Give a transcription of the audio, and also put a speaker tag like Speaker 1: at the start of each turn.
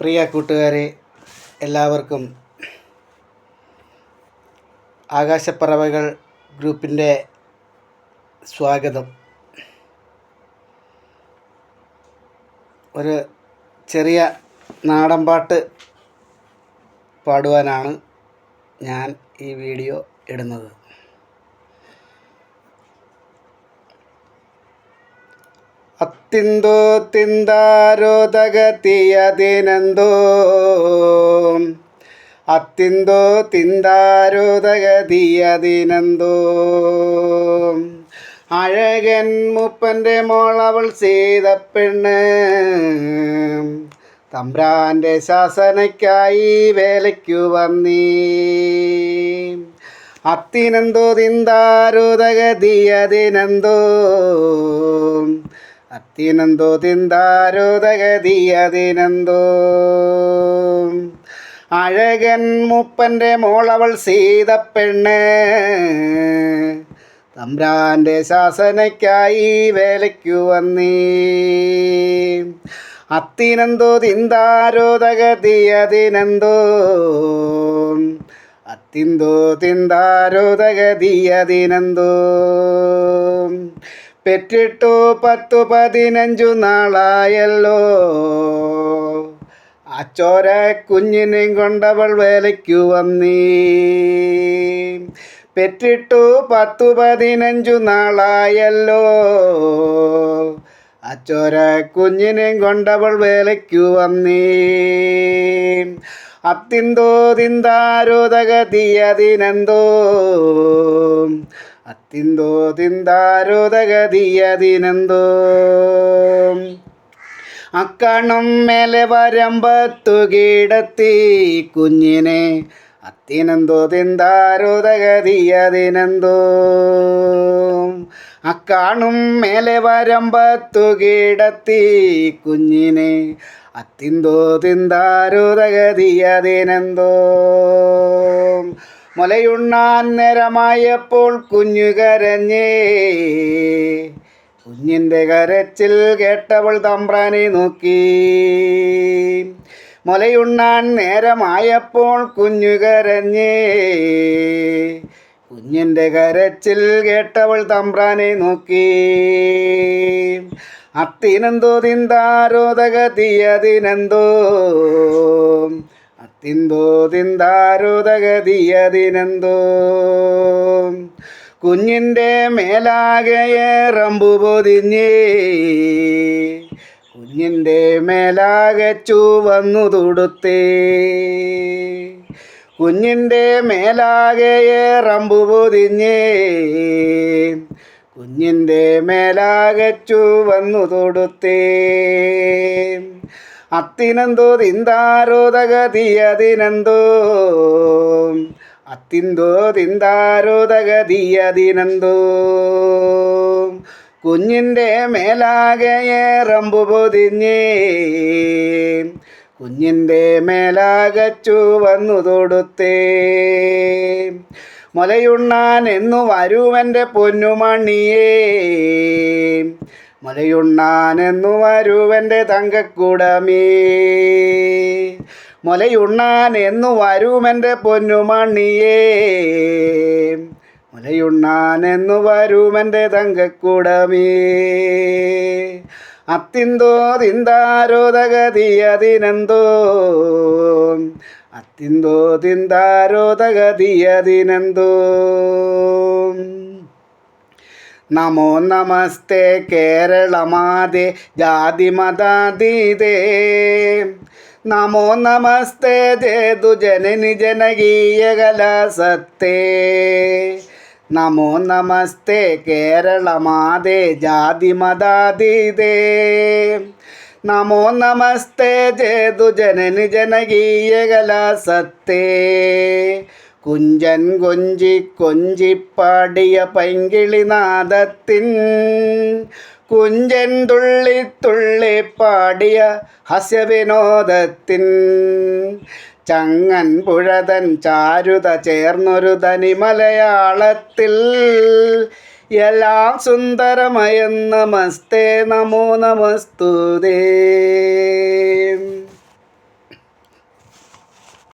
Speaker 1: പ്രിയ കൂട്ടുകാരെ എല്ലാവർക്കും ആകാശപ്പറവകൾ ഗ്രൂപ്പിന്റെ സ്വാഗതം. ഒരു ചെറിയ നാടൻ പാട്ട് പാടുവാനാണ് ഞാൻ ഈ വീഡിയോ ഇടുന്നത്. അത്തിന്തോ തിന്താരോദഗതിയതിനെന്തോ അത്തിന്തോ തിന്താരോ തകതിയതിനെന്തോ അഴകൻ മുപ്പന്റെ മോളവൾ ചെയ്ത പെണ്ണ്. തമ്പ്രാന്റെ ശാസനയ്ക്കായി വേലയ്ക്കു വന്നീ. അത്തിനെന്തോ തിന്താരോ തകതിയതിനെന്തോ അത്തിനെന്തോ തിന്താരോ തകതിയതിനെന്തോ അഴകൻ മുപ്പന്റെ മോളവൾ സീത പെണ്ണ്. തമ്പ്രാന്റെ ശാസനയ്ക്കായി വേലയ്ക്കു വന്നീ. അത്തിനെന്തോ തിന്താരോദഗതി അതിനെന്തോ അത്തിന്തോ തിന്താരോദഗതി തകതിയതിനെന്തോ പെറ്റിട്ടു പത്തു പതിനഞ്ചു നാളായല്ലോ. ആ ചോര കുഞ്ഞിനെയും കൊണ്ടവൾ വേലയ്ക്കു വന്നീ. പെറ്റിട്ടു പത്തു പതിനഞ്ചു നാളായല്ലോ. അച്ചോര ചോര കുഞ്ഞിനെയും കൊണ്ടവൾ വേലയ്ക്കു വന്നീ. അത്തിന്തോ തിന്താരോ തകതിയതിനെന്തോ അത്തിന്തോ തിന്താരോദഗതിയതിനെന്തോ അക്കണും മേലെ വരമ്പത്തു കീടത്തി കുഞ്ഞിനെ അത്തിനെന്തോ തിന്താരോദഗതിയതിനെന്തോ അക്കാണും മേലെ വരമ്പത്തു കീടത്തി കുഞ്ഞിനെ അത്തിന്തോ തിന്താരോ തകതിയതിനെന്തോ മുലയുണ്ണാൻ നേരമായപ്പോൾ കുഞ്ഞു കരഞ്ഞേ കുഞ്ഞിന്റെ കരച്ചിൽ കേട്ടവൾ തമ്പ്രാനെ നോക്കി. മുലയുണ്ണാൻ നേരമായപ്പോൾ കുഞ്ഞു കരഞ്ഞേ കുഞ്ഞിന്റെ കരച്ചിൽ കേട്ടവൾ തമ്പ്രാനെ നോക്കി. അത്തിനെന്തോ തിന്താരോ തകതിയതിനെന്തോ അത്തിന്തോ തിന്താരോ തകതിയതിനെന്തോ കുഞ്ഞിന്റെ മേലാകെ റമ്പു പൊതിഞ്ഞേ. കുഞ്ഞിന്റെ മേലാകെ ചുവന്നു തൊടുത്തേ. കുഞ്ഞിന്റെ മേലാകെ റമ്പു പൊതിഞ്ഞേ. കുഞ്ഞിന്റെ മേലാകെ ചുവന്നു തൊടുത്തേ. അത്തിനെന്തോ തിന്താരോ തകതിയതിനെന്തോ അത്തിന്തോ തിന്താരോ തകതിയതിനെന്തോ കുഞ്ഞിന്റെ മേലാകെ റമ്പു പൊതിഞ്ഞേ. കുഞ്ഞിന്റെ മേലാകച്ചു വന്നു തൊടുത്തേ. മുലയുണ്ണാൻ എന്നു വരുവന്റെ പൊന്നുമണിയേ. മുലയുണ്ണാൻ എന്നു വരുവന്റെ തങ്കക്കുടമേ. മുലയുണ്ണാൻ എന്നു വരുമെന്റെ പൊന്നുമണിയേ മുലയുണ്ണാൻ എന്നു വരുമെന്റെ തങ്കക്കുടമേ. അത്തിന്തോ തിന്താരോ തകതിയതിനെന്തോ അത്തിന്തോ തിന്താരോ തകതിയതിനെന്തോ നമോ നമസ്തേ കേരളമാതേ ജാതിമതാതീതേ. നമോ നമസ്തേ ജേതു ജനനി ജനകീയ കലാസത്തേ. നമോ നമസ്തേ കേരളമാതേ ജാതിമതാതീതേ. നമോ നമസ്തേ ജേതു ജനനി ജനകീയ കലാസത്തേ. കുഞ്ചൻ കൊഞ്ചി കൊഞ്ചിപ്പാടിയ പൈങ്കിളിനാദത്തിൻ കുഞ്ചൻ തുള്ളി തുള്ളി പാടിയ ഹസ്യവിനോദത്തിൻ. ചങ്ങൻ പുഴതൻ ചാരുത ചേർന്നൊരു തനി മലയാളത്തിൽ. എല്ലാം സുന്ദരമയം നമസ്തേ നമോ നമസ്തുതേ.